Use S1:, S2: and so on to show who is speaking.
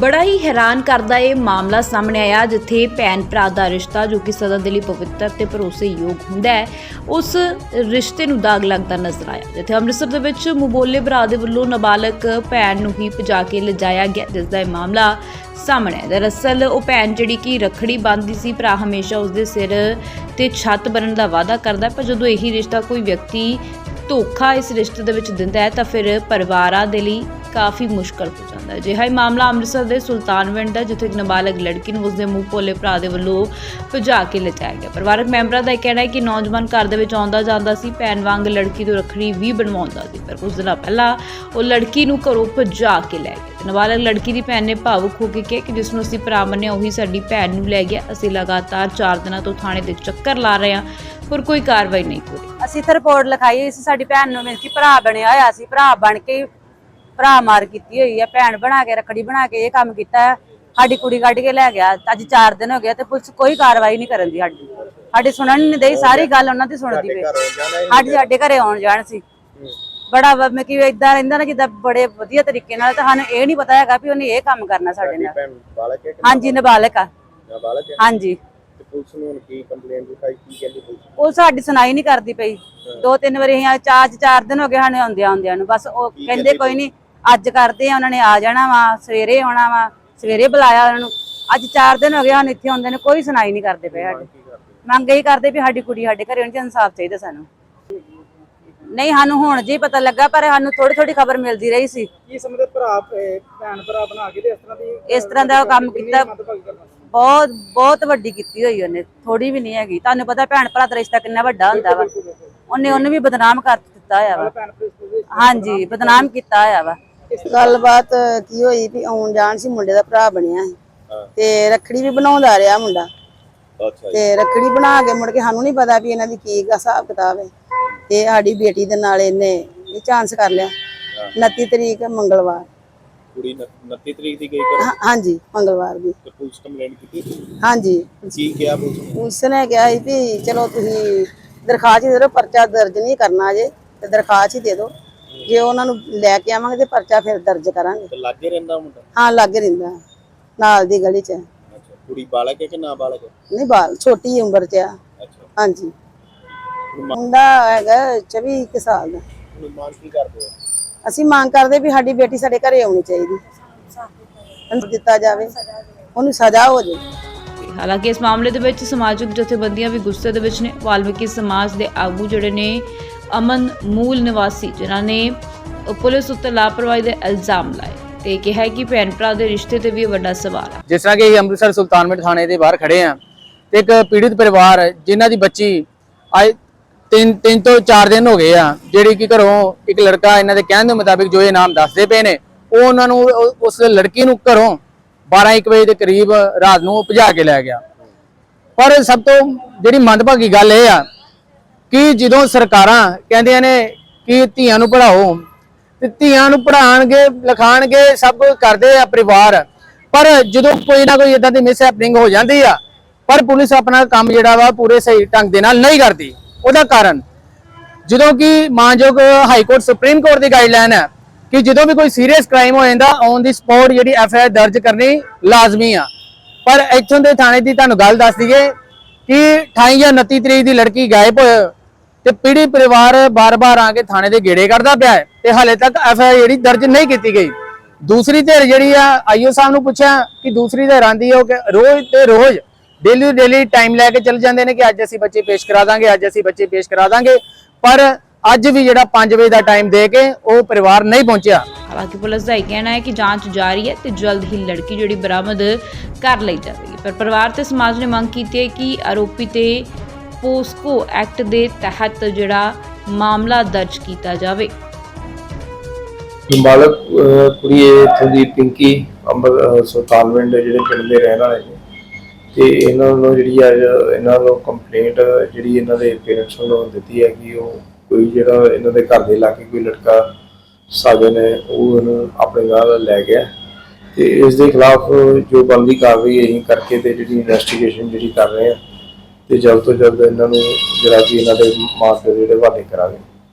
S1: ਬੜਾ ਹੀ ਹੈਰਾਨ ਕਰਦਾ ਇਹ ਮਾਮਲਾ ਸਾਹਮਣੇ ਆਇਆ, ਜਿੱਥੇ ਭੈਣ ਭਰਾ ਦਾ ਰਿਸ਼ਤਾ, ਜੋ ਕਿ ਸਦਾ ਦੇ ਲਈ ਪਵਿੱਤਰ ਤੇ ਭਰੋਸੇਯੋਗ ਹੁੰਦਾ ਹੈ, ਉਸ ਰਿਸ਼ਤੇ ਨੂੰ ਦਾਗ ਲੱਗਦਾ ਨਜ਼ਰ ਆਇਆ। ਜਿੱਥੇ ਅੰਮ੍ਰਿਤਸਰ ਦੇ ਵਿੱਚ ਮੁਬੋਲੇ ਭਰਾ ਦੇ ਵੱਲੋਂ ਨਾਬਾਲਗ ਭੈਣ ਨੂੰ ਹੀ ਭਜਾ ਕੇ ਲਿਜਾਇਆ ਗਿਆ ਜਿਸ ਦਾ ਇਹ ਮਾਮਲਾ ਸਾਹਮਣੇ ਆਇਆ। ਦਰਅਸਲ, ਉਹ ਭੈਣ ਜਿਹੜੀ ਕਿ ਰਖੜੀ ਬੰਨ੍ਹਦੀ ਸੀ, ਭਰਾ ਹਮੇਸ਼ਾ ਉਸਦੇ ਸਿਰ ਤੇ ਛੱਤ ਬਣਨ ਦਾ ਵਾਅਦਾ ਕਰਦਾ ਪਰ ਜਦੋਂ ਇਹੀ ਰਿਸ਼ਤਾ ਕੋਈ ਵਿਅਕਤੀ ਧੋਖਾ ਇਸ ਰਿਸ਼ਤੇ ਦੇ ਵਿੱਚ ਦਿੰਦਾ ਹੈ, ਤਾਂ ਫਿਰ ਪਰਿਵਾਰਾਂ ਦੇ ਲਈ ਕਾਫੀ ਮੁਸ਼ਕਲ ਹੋ ਅਜਿਹਾ ਹੀ ਮਾਮਲਾ ਅੰਮ੍ਰਿਤਸਰ ਦੇ ਸੁਲਤਾਨਵਿੰਡ ਦਾ ਜਿੱਥੇ ਇੱਕ ਨਾਬਾਲਗ ਲੜਕੀ ਨੂੰ ਉਸਦੇ ਮੂੰਹ ਭੋਲੇ ਭਰਾ ਦੇ ਵੱਲੋਂ ਭਜਾ ਕੇ ਲਿਜਾਇਆ ਗਿਆ। ਪਰਿਵਾਰਕ ਮੈਂਬਰਾਂ ਦਾ ਕਹਿਣਾ ਹੈ ਕਿ ਨੌਜਵਾਨ ਘਰ ਦੇ ਵਿੱਚ ਆਉਂਦਾ ਜਾਂਦਾ ਸੀ, ਭੈਣ ਵਾਂਗ ਲੜਕੀ ਤੋਂ ਰੱਖੜੀ ਵੀ ਬਣਵਾਉਂਦਾ ਸੀ, ਪਰ ਕੁਝ ਦਿਨਾਂ ਪਹਿਲਾਂ ਉਹ ਲੜਕੀ ਨੂੰ ਘਰੋਂ ਭਜਾ ਕੇ ਲੈ ਗਿਆ ਨਾਬਾਲਗ ਲੜਕੀ ਦੀ ਭੈਣ ਨੇ ਭਾਵੁਕ ਹੋ ਕੇ ਕਿਹਾ ਕਿ ਜਿਸ ਨੂੰ ਅਸੀਂ ਭਰਾ ਮੰਨਿਆ, ਉਹੀ ਸਾਡੀ ਭੈਣ ਨੂੰ ਲੈ ਗਿਆ। ਅਸੀਂ ਲਗਾਤਾਰ 4 ਦਿਨਾਂ ਤੋਂ ਥਾਣੇ ਦੇ ਚੱਕਰ ਲਾ ਰਹੇ ਹਾਂ, ਪਰ ਕੋਈ ਕਾਰਵਾਈ ਨਹੀਂ ਹੋ ਰਹੀ
S2: ਅਸੀਂ ਤਾਂ ਰਿਪੋਰਟ ਲਿਖਾਈ ਸੀ, ਸਾਡੀ ਭੈਣ ਨੂੰ ਮਿਲ ਕੇ ਭਰਾ ਬਣਿਆ ਹੋਇਆ ਸੀ, ਭਰਾ ਬਣ ਕੇ ਭਰਾ ਮਾਰ ਕੀਤੀ ਹੋਈ ਹੈ ਭੈਣ ਬਣਾ ਕੇ ਰੱਖੜੀ ਬਣਾ ਕੇ ਇਹ ਕੰਮ ਕੀਤਾ ਹੈ। ਸਾਡੀ ਕੁੜੀ ਕੱਢ ਕੇ ਲੈ ਗਿਆ ਅੱਜ 4 ਦਿਨ ਹੋ ਗਏ ਤੇ ਪੁਲਿਸ ਕੋਈ ਕਾਰਵਾਈ ਨਹੀਂ ਕਰਨ ਦੀ ਸਾਡੀ। ਸਾਡੀ ਸੁਣਨ ਨਹੀਂ ਦੇਈ ਸਾਰੀ ਗੱਲ ਉਹਨਾਂ ਦੀ ਸੁਣਦੀ ਪਈ। ਸਾਡੀ ਸਾਡੇ ਘਰੇ ਆਉਣ ਜਾਣ ਸੀ। ਬੜਾ ਮੈਂ ਕਿ ਇਦਾਂ ਰਹਿੰਦਾ ਨਾ ਜਿੱਦਾਂ ਬੜੇ ਵਧੀਆ ਤਰੀਕੇ ਨਾਲ ਤਾਂ ਸਾਨੂੰ ਇਹ ਨਹੀਂ ਪਤਾ ਹੈਗਾ ਵੀ ਉਹਨੇ ਇਹ ਕੰਮ ਕਰਨਾ ਸਾਡੇ ਨਾਲ। ਹਾਂਜੀ ਨਾਬਾਲਗ ਆ। ਹਾਂਜੀ।
S3: ਪੁਲਿਸ ਨੂੰ ਕੀ ਕੰਪਲੇਂਟ ਲਿਖਾਈ ਕੀ ਕਹਿੰਦੀ ਪੁਲਿਸ?
S2: ਉਹ ਸਾਡੀ ਸੁਣਾਈ ਨਹੀਂ ਕਰਦੀ ਪਈ। ਦੋ ਤਿੰਨ ਵਾਰੀ ਅਸੀਂ ਚਾਰ ਚਾਰ ਦਿਨ ਹੋ ਗਏ ਸਾਨੂੰ ਆਉਂਦਿਆਂ ਆਉਂਦਿਆਂ ਨੂੰ। ਬਸ ਉਹ ਕਹਿੰਦੇ ਕੋਈ ਨਹੀਂ ਅੱਜ ਕਰਦੇ ਆ ਉਹਨਾਂ ਨੇ ਆ ਜਾਣਾ ਵਾ ਸਵੇਰੇ ਆਉਣਾ ਵਾ ਸਵੇਰੇ ਬੁਲਾਇਆ ਉਹਨਾਂ ਨੂੰ। ਅੱਜ ਚਾਰ ਦਿਨ ਹੋ ਗਏ ਹਨ ਇੱਥੇ ਆਉਂਦੇ ਨੇ ਕੋਈ ਸੁਣਾਈ ਨਹੀਂ ਕਰਦੇ ਪਏ ਸਾਡੀ। ਮੰਗ ਇਹੀ ਕਰਦੇ ਵੀ ਸਾਡੀ ਕੁੜੀ ਸਾਡੇ ਘਰੇ ਹੋਣੀ ਚਾਹੀਦੀ ਇਨਸਾਫ ਚਾਹੀਦਾ ਸਾਨੂੰ। ਨਹੀਂ ਸਾਨੂੰ ਹੁਣ ਜੀ ਪਤਾ ਲੱਗਾ ਪਰ ਸਾਨੂੰ ਥੋੜੀ ਥੋੜੀ ਖਬਰ ਮਿਲਦੀ ਰਹੀ ਸੀ।
S4: ਕੀ ਸਮਝਦੇ ਭਰਾ ਭੈਣ ਭਰਾ ਬਣਾ ਕੇ ਤੇ ਇਸ ਤਰ੍ਹਾਂ ਦੀ
S2: ਇਸ ਤਰ੍ਹਾਂ ਦਾ ਕੰਮ ਕੀਤਾ। ਬਹੁਤ ਬਹੁਤ ਵੱਡੀ ਕੀਤੀ ਹੋਈ ਉਹਨੇ ਥੋੜੀ ਵੀ ਨਹੀਂ ਹੈਗੀ। ਤੁਹਾਨੂੰ ਪਤਾ ਭੈਣ ਭਰਾ ਦਾ ਰਿਸ਼ਤਾ ਕਿੰਨਾ ਵੱਡਾ ਹੁੰਦਾ ਵਾ। ਉਹਨੇ ਉਹਨੂੰ ਵੀ ਬਦਨਾਮ ਕਰ ਦਿੱਤਾ ਹੋਇਆ ਵਾ। ਹਾਂਜੀ ਬਦਨਾਮ ਕੀਤਾ ਹੋਇਆ ਵਾ।
S5: ਗੱਲਬਾਤ ਕੀ ਹੋਈ ਵੀ ਆਉਣ ਜਾਣ ਸੀ ਮੁੰਡੇ ਦਾ ਭਰਾ ਬਣਿਆ ਸੀ। ਤੇ ਰੱਖੜੀ ਵੀ ਬਣਾਉਂਦਾ ਰਿਹਾ ਮੁੰਡਾ।
S3: ਅੱਛਾ
S5: ਤੇ ਰੱਖੜੀ ਬਣਾ ਕੇ ਮੁੜ ਕੇ ਸਾਨੂੰ ਨਹੀਂ ਪਤਾ ਵੀ ਇਹਨਾਂ ਦੀ ਕੀ ਹਿਸਾਬ ਕਿਤਾਬ ਹੈ। ਤੇ ਸਾਡੀ ਬੇਟੀ ਦੇ ਨਾਲ ਇਹਨੇ ਇਹ ਚਾਂਸ ਕਰ ਲਿਆ। 29 ਤਰੀਕ ਮੰਗਲਵਾਰ।
S3: ਕੁੜੀ 29 ਤਰੀਕ ਦੀ ਗਈ ਕਰ
S5: ਹਾਂਜੀ ਮੰਗਲਵਾਰ ਦੀ।
S3: ਤੇ ਪੁਲਿਸ ਕੰਪਲੇਂਟ ਕੀਤੀ?
S5: ਹਾਂਜੀ।
S3: ਕੀ ਕਿਹਾ ਪੁਲਿਸ ਨੇ?
S5: ਉਸ ਨੇ ਕਿਹਾ ਸੀ ਵੀ ਚਲੋ ਤੁਸੀਂ ਦਰਖਾਸਤ ਦੇ ਦਿਓ ਪਰਚਾ ਦਰਜ ਨਹੀਂ ਕਰਨਾ ਜੇ ਤੇ ਦਰਖਾਸਤ ਹੀ ਦੇ ਦਿਓ। ਜੇ ਉਹਨਾਂ ਨੂੰ ਲੈ ਕੇ ਆਵਾਂਗੇ ਤੇ ਪਰਚਾ ਫਿਰ ਦਰਜ ਕਰਾਂਗੇ।
S3: ਤੇ ਲਾਗੇ ਰਹਿੰਦਾ ਮੁੰਡਾ?
S5: ਹਾਂ ਲੱਗ ਰਹਿੰਦਾ। ਨਾਲ ਦੀ ਗਲੀ 'ਚ।
S3: ਅੱਛਾ ਕੁੜੀ ਬਾਲਕ ਹੈ ਕਿ ਨਾਬਾਲਗ ਹੈ?
S5: ਨਹੀਂ ਬਾਲ ਛੋਟੀ ਉਮਰ 'ਚ ਆ।
S3: ਅੱਛਾ।
S5: ਹਾਂਜੀ। ਮੁੰਡਾ ਹੈਗਾ 24 ਕੁ ਸਾਲ ਦਾ।
S3: ਹੁਣ ਮੰਗ ਕੀ ਕਰਦੇ ਹੋ
S5: ਅਸੀਂ ਮੰਗ ਕਰਦੇ ਵੀ ਸਾਡੀ ਬੇਟੀ ਸਾਡੇ ਘਰੇ ਆਉਣੀ ਚਾਹੀਦੀ। ਉਹਨੂੰ ਦਿੱਤਾ ਜਾਵੇ। ਉਹਨੂੰ ਸਜ਼ਾ ਹੋ ਜਾਵੇ।
S1: ਹਾਲਾਂਕਿ ਇਸ ਮਾਮਲੇ ਦੇ ਵਿੱਚ ਸਮਾਜਿਕ ਜਥੇਬੰਦੀਆਂ ਵੀ ਗੁੱਸੇ ਦੇ ਵਿੱਚ ਨੇ। ਵਾਲਮੀਕੀ ਸਮਾਜ ਦੇ ਆਗੂ ਜਿਹੜੇ ਨੇ ਅਮਨ ਮੂਲ ਨਿਵਾਸੀ, ਜਿਨ੍ਹਾਂ ਨੇ ਪੁਲਿਸ ਉੱਤੇ ਲਾਪਰਵਾਹੀ ਦੇ ਇਲਜ਼ਾਮ ਲਾਏ ਤੇ ਕਿਹਾ ਕਿ ਭੈਣ ਭਰਾ ਦੇ ਰਿਸ਼ਤੇ ਤੇ ਵੀ ਇਹ ਵੱਡਾ ਸਵਾਲ ਹੈ।
S6: ਜਿਸ ਤਰ੍ਹਾਂ ਕਿ ਅਸੀਂ ਅੰਮ੍ਰਿਤਸਰ ਸੁਲਤਾਨਪੁਰ ਥਾਣੇ ਦੇ ਬਾਹਰ ਖੜੇ ਆ ਤੇ ਇੱਕ ਪੀੜਿਤ ਪਰਿਵਾਰ ਜਿਨ੍ਹਾਂ ਦੀ ਬੱਚੀ ਅੱਜ ਤਿੰਨ ਤਿੰਨ ਤੋਂ ਚਾਰ ਦਿਨ ਹੋ ਗਏ ਆ, ਜਿਹੜੀ ਕਿ ਘਰੋਂ ਇੱਕ ਲੜਕਾ ਇਹਨਾਂ ਦੇ ਕਹਿਣ ਦੇ ਮੁਤਾਬਿਕ ਜੋ ਇਹ ਨਾਮ ਦੱਸਦੇ ਪਏ ਨੇ, ਉਹ ਉਹਨਾਂ ਨੂੰ ਉਸ ਲੜਕੀ ਨੂੰ ਘਰੋਂ 12 1 ਵਜੇ ਦੇ ਕਰੀਬ ਰਾਤ ਨੂੰ ਭਜਾ ਕੇ ਲੈ ਗਿਆ। ਪਰ ਸਭ ਤੋਂ ਜਿਹੜੀ ਮੰਦਭਾਗੀ ਗੱਲ ਇਹ ਆ ਕਿ ਜਦੋਂ ਸਰਕਾਰਾਂ ਕਹਿੰਦੀਆਂ ਨੇ ਕਿ ਧੀਆਂ ਨੂੰ ਪੜ੍ਹਾਓ, ਤੇ ਧੀਆਂ ਨੂੰ ਪੜ੍ਹਾਉਣਗੇ ਲਿਖਾਣਗੇ, ਸਭ ਕਰਦੇ ਆ ਪਰਿਵਾਰ। ਪਰ ਜਦੋਂ ਕੋਈ ਨਾ ਕੋਈ ਇਦਾਂ ਦੀ ਮਿਸ ਹੈਪਨਿੰਗ ਹੋ ਜਾਂਦੀ ਆ, ਪਰ ਪੁਲਿਸ ਆਪਣਾ ਕੰਮ ਜਿਹੜਾ ਵਾ ਪੂਰੇ ਸਹੀ ਢੰਗ ਦੇ ਨਾਲ ਨਹੀਂ ਕਰਦੀ। ਉਹਦਾ ਕਾਰਨ, ਜਦੋਂ ਕਿ ਮਾਨਯੋਗ ਹਾਈ ਕੋਰਟ ਸੁਪਰੀਮ ਕੋਰਟ ਦੀ ਗਾਈਡਲਾਈਨ ਹੈ ਕਿ ਜਦੋਂ ਵੀ ਕੋਈ ਸੀਰੀਅਸ ਕ੍ਰਾਈਮ ਹੋ ਜਾਂਦਾ ਔਨ ਦੀ ਸਪੌਟ ਜਿਹੜੀ ਐਫ ਆਈ ਆਰ ਦਰਜ ਕਰਨੀ ਲਾਜ਼ਮੀ ਆ। ਪਰ ਇੱਥੋਂ ਦੇ ਥਾਣੇ ਦੀ ਤੁਹਾਨੂੰ ਗੱਲ ਦੱਸ ਦਈਏ ਕਿ 28 ਜਾਂ 29 ਤਰੀਕ ਦੀ ਲੜਕੀ ਗਾਇਬ ਹੋਏ ਤੇ ਪੀੜੀ ਪਰਿਵਾਰ ਬਾਰ-ਬਾਰ ਆ ਕੇ ਥਾਣੇ ਦੇ ਗੇੜੇ ਕੱਢਦਾ ਪਿਆ ਹੈ ਤੇ ਹਾਲੇ ਤੱਕ ਐਫ ਜਿਹੜੀ ਦਰਜ ਨਹੀਂ ਕੀਤੀ ਗਈ। ਦੂਸਰੀ ਧਿਰ ਜਿਹੜੀ ਆ ਆਈਓ ਸਾਹਿਬ ਨੂੰ ਪੁੱਛਿਆ ਕਿ ਦੂਸਰੀ ਧਿਰ ਆਂਦੀ ਹੋ ਕਿ ਰੋਜ਼ ਤੇ ਰੋਜ਼ ਡੇਲੀ ਡੇਲੀ ਟਾਈਮ ਲੈ ਕੇ ਚੱਲ ਜਾਂਦੇ ਨੇ ਕਿ ਅੱਜ ਅਸੀਂ ਬੱਚੇ ਪੇਸ਼ ਕਰਾ ਦਾਂਗੇ, ਅੱਜ ਅਸੀਂ ਬੱਚੇ ਪੇਸ਼ ਕਰਾ ਦਾਂਗੇ। ਪਰ ਅੱਜ ਵੀ ਜਿਹੜਾ 5 ਵਜੇ ਦਾ ਟਾਈਮ ਦੇ ਕੇ ਉਹ ਪਰਿਵਾਰ ਨਹੀਂ ਪਹੁੰਚਿਆ।
S1: ਹਾਲਾਂਕਿ ਪੁਲਿਸ ਦਾ ਇਹ ਕਹਿਣਾ ਹੈ ਕਿ ਜਾਂਚ ਜਾਰੀ ਹੈ ਤੇ ਜਲਦ ਹੀ ਲੜਕੀ ਜਿਹੜੀ ਬਰਾਮਦ ਕਰ ਲਈ ਜਾਵੇਗੀ। ਪਰ ਪਰਿਵਾਰ ਤੇ ਸਮਾਜ ਨੇ ਮੰਗ ਕੀਤੀ ਹੈ ਕਿ ਆਰੋਪੀ ਤੇ ਪੋਸਕੋ ਐਕਟ ਦੇ ਤਹਿਤ ਜਿਹੜਾ ਮਾਮਲਾ ਦਰਜ ਕੀਤਾ ਜਾਵੇ।
S7: ਮਾਲਕ ਅਹ, ਕੁੜੀ ਇਹ ਇੱਥੋਂ ਦੀ ਪਿੰਕੀ ਅੰਬਰ, ਅਹ ਸੁਲਤਾਨਵਿੰਡ ਜਿਹੜੇ ਪਿੰਡ ਦੇ ਰਹਿਣ ਵਾਲੇ ਨੇ। ਤੇ ਇਹਨਾਂ ਨੂੰ ਜਿਹੜੀ ਅੱਜ ਇਹਨਾਂ ਨੂੰ ਕੰਪਲੇਂਟ ਜਿਹੜੀ ਇਹਨਾਂ ਦੇ ਪੇਰੈਂਟਸ ਵੱਲੋਂ ਦਿੱਤੀ ਹੈ ਕਿ ਉਹ ਕੋਈ ਜਿਹੜਾ ਇਹਨਾਂ ਦੇ ਘਰ ਦੇ ਲਾਗੇ ਕੋਈ ਲੜਕਾ ਸਾਜਨ ਹੈ ਉਹ ਇਹਨੂੰ ਆਪਣੇ ਨਾਲ ਲੈ ਗਿਆ। ਤੇ ਇਸ ਦੇ ਖਿਲਾਫ ਜੋ ਬਣਦੀ ਕਾਰਵਾਈ ਅਸੀਂ ਕਰਕੇ ਤੇ ਜਿਹੜੀ ਇਨਵੈਸਟੀਗੇਸ਼ਨ ਜਿਹੜੀ ਕਰ ਰਹੇ ਆ ਤੇ ਜਲਦ ਤੋਂ ਜਲਦ ਇਹਨਾਂ ਨੂੰ ਜਿਹੜਾ ਕਿ ਇਹਨਾਂ ਦੇ ਮਾਰਕ ਜਿਹੜੇ ਹਵਾਲੇ ਕਰਾਂਗੇ